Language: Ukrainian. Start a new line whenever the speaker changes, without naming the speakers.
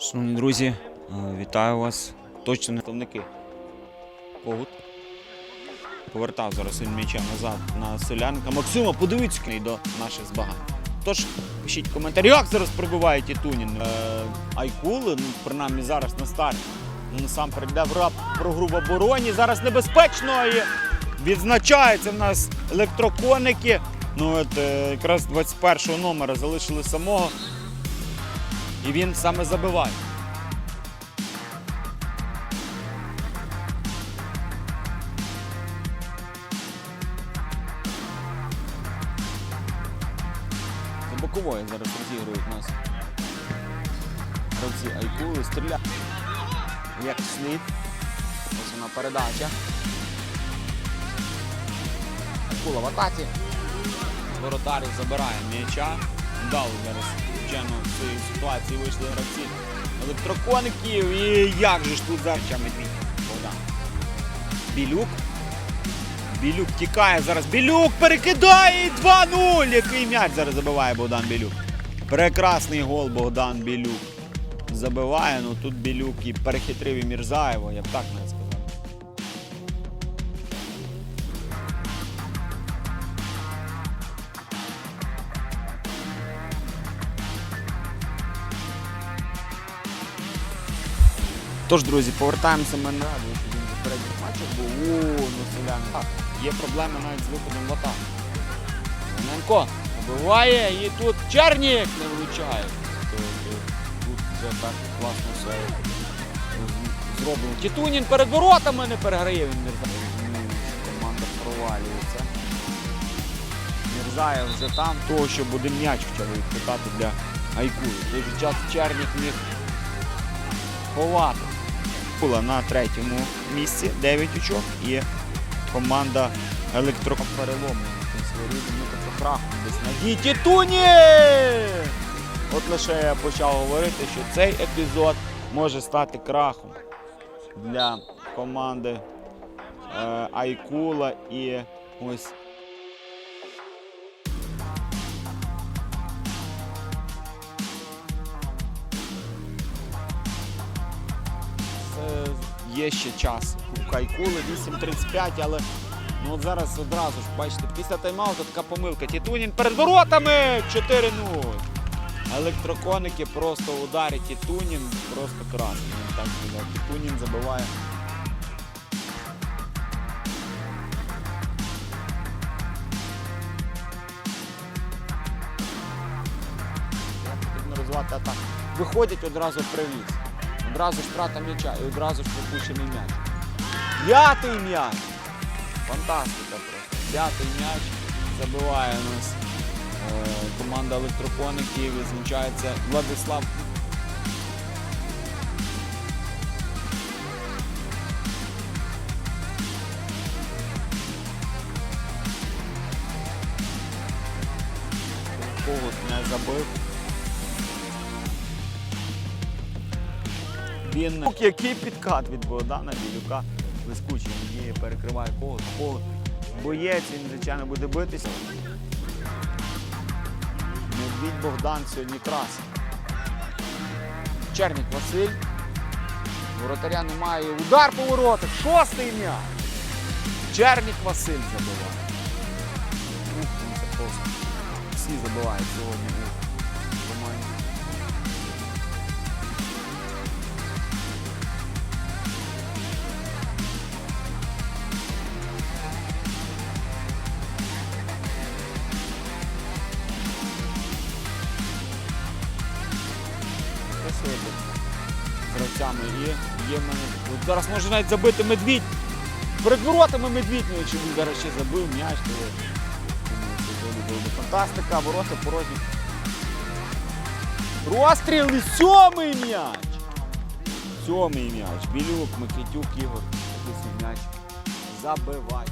Шановні друзі, е, вітаю вас. Точно не представники. Когут. Повертав зараз він м'яча назад на селянка. Максима, подивіться до наших збагань. Тож пишіть коментарі, як зараз пробиває Тітунін. Е, Айкули, ну, принаймні зараз на старті. Ну, Насамперед йде в рап про грубо обороні. Зараз небезпечно і відзначається в нас електроконики. Ну, от, е, якраз 21 номера залишили самого. І він саме забиває. За бокової зараз розігрують нас. Гравці Айкули стріляють. Як слід. Ось вона передача. Айкула в атаці. Воротарів забирає м'яча. Вдало зараз, звичайно, з цієї ситуації вийшли гравці електрокоників. І як же ж тут завча медвідь? Богдан. Білюк. Білюк тікає зараз. Білюк перекидає 2-0. Який м'яч зараз забиває Богдан Білюк. Прекрасний гол Богдан Білюк. Забиває, ну тут Білюк і перехитрив і Мірзаєва, я б так навіть сказав. Тож, друзі, повертаємося ми на він в матчах був. О, ну селяни. Є проблеми навіть з виходом в атаку. Лененко вибиває і тут Чернік не влучає. Тут вже так класно все зроблено. Тітунін перед воротами не переграє, він що Команда провалюється. Мірзаєв вже там, того, що буде м'яч б відпитати для Айкули. В той же час Чернік міг ховати. Була на третьому місці 9 очок і команда електро переломлена. Крах десь на діті Туні! От лише я почав говорити, що цей епізод може стати крахом для команди е, Айкула і ось Є ще час у Кайкули 8.35, але ну от зараз одразу ж бачите, після тайм-ауту така помилка. Тітунін перед воротами 4-0. Електроконики просто ударять Тітунін, просто красний. Так. Тітунін забиває. Розвивати атаку. Виходять одразу привіз. Одразу ж втрата м'яча і одразу ж пропущений м'яч. П'ятий м'яч! Фантастика просто. П'ятий м'яч забиває у нас е, команда електропоників. Відзначається Владислав. Когут не забив. Він який підкат від Богдана Білюка блискучий діє, перекриває когут. Когут боєць, він, звичайно, буде битися. Медвідь Богдан сьогодні крас. Чернік Василь. Воротаря немає. Удар по воротах. Шостий м'яч. Чернік Василь забиває. Всі забивають сьогодні Красиво гравцями і є в мене. От зараз може навіть забити медвідь. Перед воротами медвідь, ну якщо він зараз ще забив м'яч, фантастика, ворота порожні. Розстріл і сьомий м'яч! Сьомий м'яч. Білюк, Микитюк, Ігор. М'яч забиває.